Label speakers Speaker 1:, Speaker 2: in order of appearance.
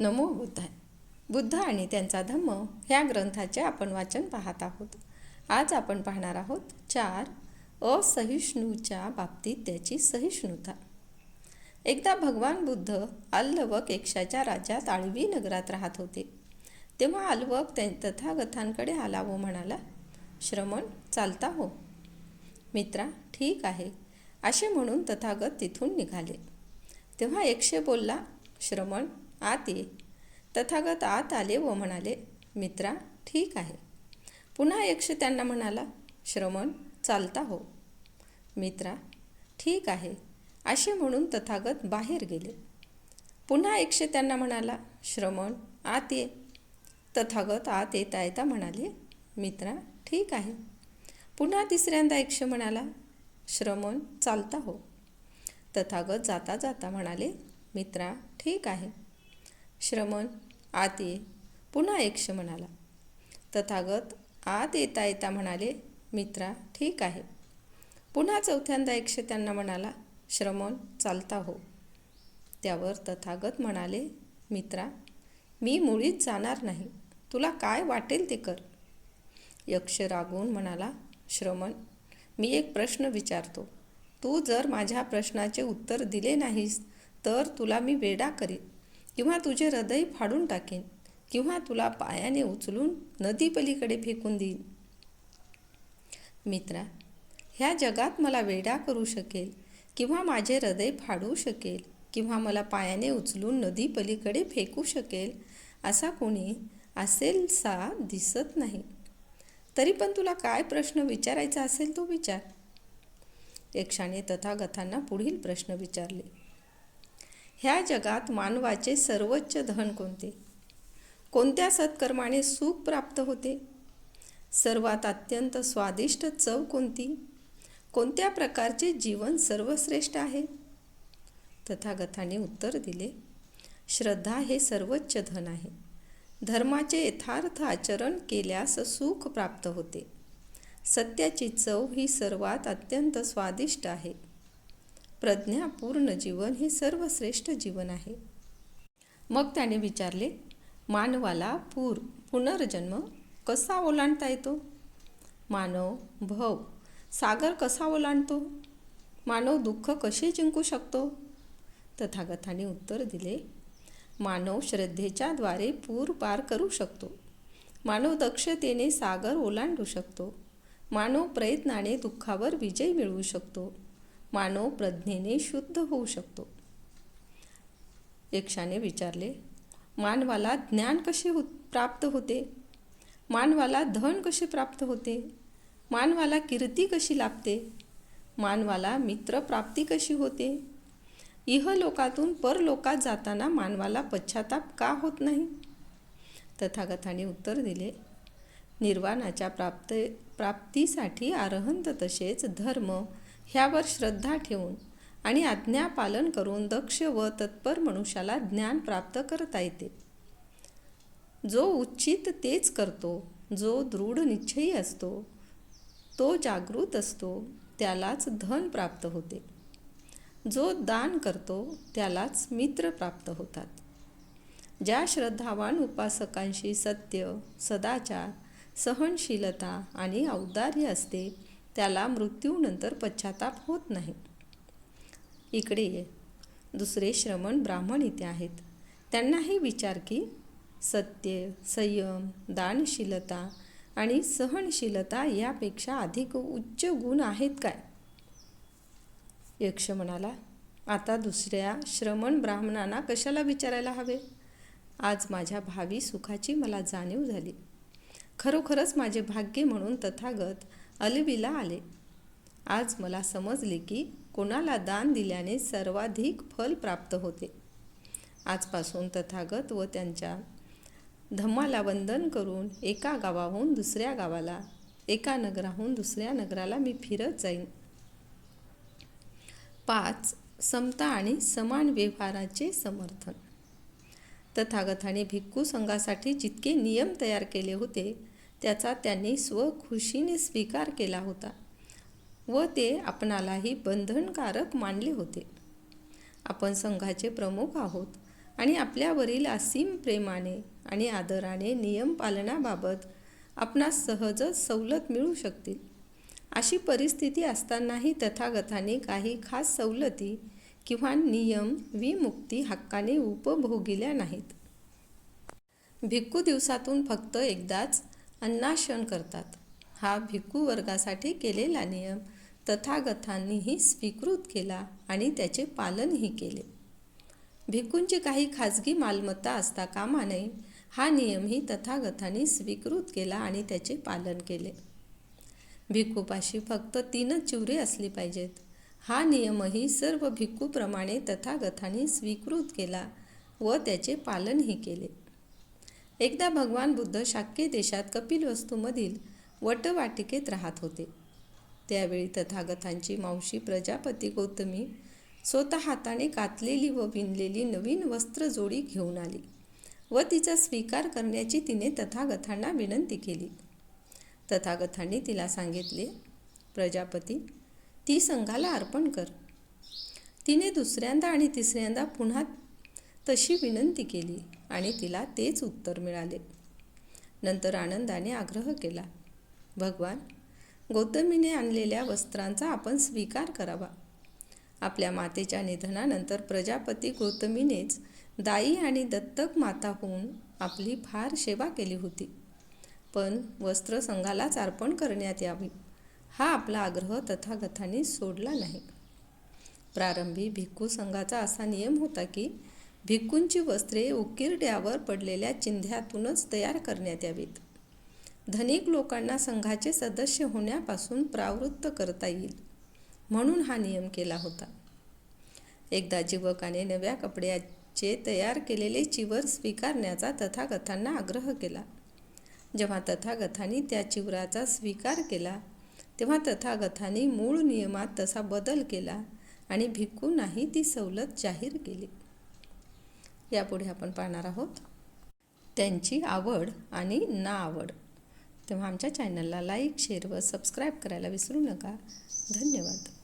Speaker 1: नमो बुद्धाय बुद्ध आणि त्यांचा धम्म ह्या ग्रंथाचे आपण वाचन पाहत आहोत. आज आपण पाहणार आहोत चार असहिष्णूच्या बाबतीत त्याची सहिष्णुता. एकदा भगवान बुद्ध अल्लवक एकशाच्या राज्यात आळवी नगरात राहत होते. तेव्हा अल्वक त्या तथागतांकडे आला व म्हणाला श्रमण चालता हो. मित्रा ठीक आहे. असे म्हणून तथागत तिथून निघाले. तेव्हा एकशे बोलला श्रमण आत. ये तथागत आत आले व म्हणाले मित्रा ठीक आहे. पुन्हा यक्ष त्यांना म्हणाला श्रमण चालता हो. मित्रा ठीक आहे. असे म्हणून तथागत बाहेर गेले. पुन्हा एकशे त्यांना म्हणाला श्रमण आत ये. तथागत आत येता येता म्हणाले मित्रा ठीक आहे. पुन्हा तिसऱ्यांदा एकशे म्हणाला श्रमण चालता हो. तथागत जाता जाता म्हणाले मित्रा ठीक आहे. श्रमण आत ये. पुन्हा यक्ष म्हणाला तथागत आत येता येता म्हणाले मित्रा ठीक आहे. पुन्हा चौथ्यांदा यक्ष त्यांना म्हणाला श्रमण चालता हो. त्यावर तथागत म्हणाले मित्रा मी मुळीच जाणार नाही. तुला काय वाटेल ते कर. यक्ष रागवून म्हणाला श्रमण मी एक प्रश्न विचारतो. तू जर माझ्या प्रश्नाचे उत्तर दिले नाहीस तर तुला मी वेडा करीन. किंवा तुझे हृदय फाडून टाकेन किंवा तुला पायाने उचलून नदीपलीकडे फेकून देईन. मित्रा ह्या जगात मला वेडा करू शकेल किंवा माझे हृदय फाडू शकेल किंवा मला पायाने उचलून नदीपलीकडे फेकू शकेल असा कोणी असेल सा दिसत नाही. तरी पण तुला काय प्रश्न विचारायचा असेल तो विचार. यक्षाने तथागतांना पुढील प्रश्न विचारले. ह्या जगात मानवाचे सर्वोच्च धन कोणते? कोणत्या सत्कर्माने सुख प्राप्त होते? सर्वात अत्यंत स्वादिष्ट चव कोणती? कोणत्या प्रकारचे जीवन सर्वश्रेष्ठ आहे? तथागताने उत्तर दिले श्रद्धा हे सर्वोच्च धन आहे. धर्माचे यथार्थ आचरण केल्यास सुख प्राप्त होते. सत्याची चव ही सर्वात अत्यंत स्वादिष्ट आहे. प्रज्ञापूर्ण जीवन हे सर्वश्रेष्ठ जीवन आहे. मग त्याने विचारले मानवाला पूर पुनर्जन्म कसा ओलांडता येतो? मानव भव सागर कसा ओलांडतो? मानव दुःख कसे जिंकू शकतो? तथागताने उत्तर दिले मानव श्रद्धेच्या द्वारे पूर पार करू शकतो. मानव दक्षतेने सागर ओलांडू शकतो. मानव प्रयत्नाने दुःखावर विजय मिळवू शकतो. मानव प्रज्ञेने शुद्ध होऊ शकतो. यक्षाने विचारले मानवाला ज्ञान कसे हो प्राप्त होते? मानवाला धन कसे प्राप्त होते? मानवाला कीर्ती कशी लाभते? मानवाला मित्रप्राप्ती कशी होते? इहलोकातून परलोकात जाताना मानवाला पश्चाताप का होत नाही? तथागताने उत्तर दिले निर्वाणाच्या प्राप्त प्राप्तीसाठी आरहंत तसेच धर्म ह्यावर श्रद्धा ठेवून आणि आज्ञा पालन करून दक्ष व तत्पर मनुष्याला ज्ञान प्राप्त करता येते. जो उच्चित तेच करतो जो दृढ निश्चयी असतो तो जागृत असतो त्यालाच धन प्राप्त होते. जो दान करतो त्यालाच मित्र प्राप्त होतात. ज्या श्रद्धावान उपासकांशी सत्य सदाचार सहनशीलता आणि औदार्य असते त्याला मृत्यूनंतर पश्चाताप होत नाही. इकडे ये. दुसरे श्रमण ब्राह्मण इथे आहेत. त्यांनाही विचार की सत्य संयम दानशीलता आणि सहनशीलता यापेक्षा अधिक उच्च गुण आहेत काय? यक्ष म्हणाला आता दुसऱ्या श्रमण ब्राह्मणांना कशाला विचारायला हवे? आज माझ्या भावी सुखाची मला जाणीव झाली. खरोखरच माझे भाग्य म्हणून तथागत अलवीला आले. आज मला समजले की कोणाला दान दिल्याने सर्वाधिक फल प्राप्त होते. आजपासून तथागत व त्यांच्या धम्माला वंदन करून एका गावाहून दुसऱ्या गावाला एका नगराहून दुसऱ्या नगराला मी फिरत जाईन. पाच समता आणि समान व्यवहाराचे समर्थन. तथागताने भिक्खू संघासाठी जितके नियम तयार केले होते त्याचा त्यांनी स्वखुशीने स्वीकार केला होता व ते आपणालाही बंधनकारक मानले होते. आपण संघाचे प्रमुख आहोत आणि आपल्यावरील असीम प्रेमाने आणि आदराने नियम पालनाबाबत आपणास सहजच सवलत मिळू शकतील. अशी परिस्थिती असतानाही तथागताने काही खास सवलती किंवा नियम विमुक्ती हक्काने उपभोगिल्या नाहीत. भिक्खू दिवसातून फक्त एकदाच अन्नाशन करतात. हा भिक्खू वर्गासाठी केलेला नियम तथागतांनीही स्वीकृत केला आणि त्याचे पालनही केले. भिक्खूंची काही खाजगी मालमत्ता असता कामा नये हा नियमही तथागतांनी स्वीकृत केला आणि त्याचे पालन केले. भिक्खूपाशी फक्त तीनच चिवरे असली पाहिजेत. हा नियमही सर्व भिक्खूप्रमाणे तथागतांनी स्वीकृत केला व त्याचे पालनही केले. एकदा भगवान बुद्ध शाक्य देशात कपिलवस्तूमधील वटवाटिकेत राहत होते. त्यावेळी तथागतांची मावशी प्रजापती गौतमी स्वतः हाताने कातलेली व विणलेली नवीन वस्त्रजोडी घेऊन आली व तिचा स्वीकार करण्याची तिने तथागतांना विनंती केली. तथागतांनी तिला सांगितले प्रजापती ती संघाला अर्पण कर. तिने दुसऱ्यांदा आणि तिसऱ्यांदा पुन्हा तशी विनंती केली. आणि तिला तेच उत्तर मिळाले. नंतर आनंदाने आग्रह केला भगवान गौतमीने आणलेल्या वस्त्रांचा आपण स्वीकार करावा. आपल्या मातेच्या निधनानंतर प्रजापती गौतमीनेच दाई आणि दत्तक माता होऊन आपली फार सेवा केली होती. पण वस्त्र संघालाच अर्पण करण्यात यावी हा आपला आग्रह तथागतांनी सोडला नाही. प्रारंभी भिक्खू संघाचा असा नियम होता की भिक्कूंची वस्त्रे उकिरड्यावर पडलेल्या चिंध्यातूनच तयार करण्यात यावीत. धनिक लोकांना संघाचे सदस्य होण्यापासून प्रावृत्त करता येईल म्हणून हा नियम केला होता. एकदा जीवकाने नव्या कपड्याचे तयार केलेले चिवर स्वीकारण्याचा तथागतांना आग्रह केला. जेव्हा तथागतांनी त्या चिवराचा स्वीकार केला तेव्हा तथागतांनी मूळ नियमात तसा बदल केला आणि भिक्कूंनाही ती सवलत जाहीर केली. यापुढे आपण पाहणार आहोत. त्यांची आवड आणि ना आवड तेव्हा आमच्या चॅनलला लाईक शेअर व सबस्क्राईब करायला विसरू नका. धन्यवाद.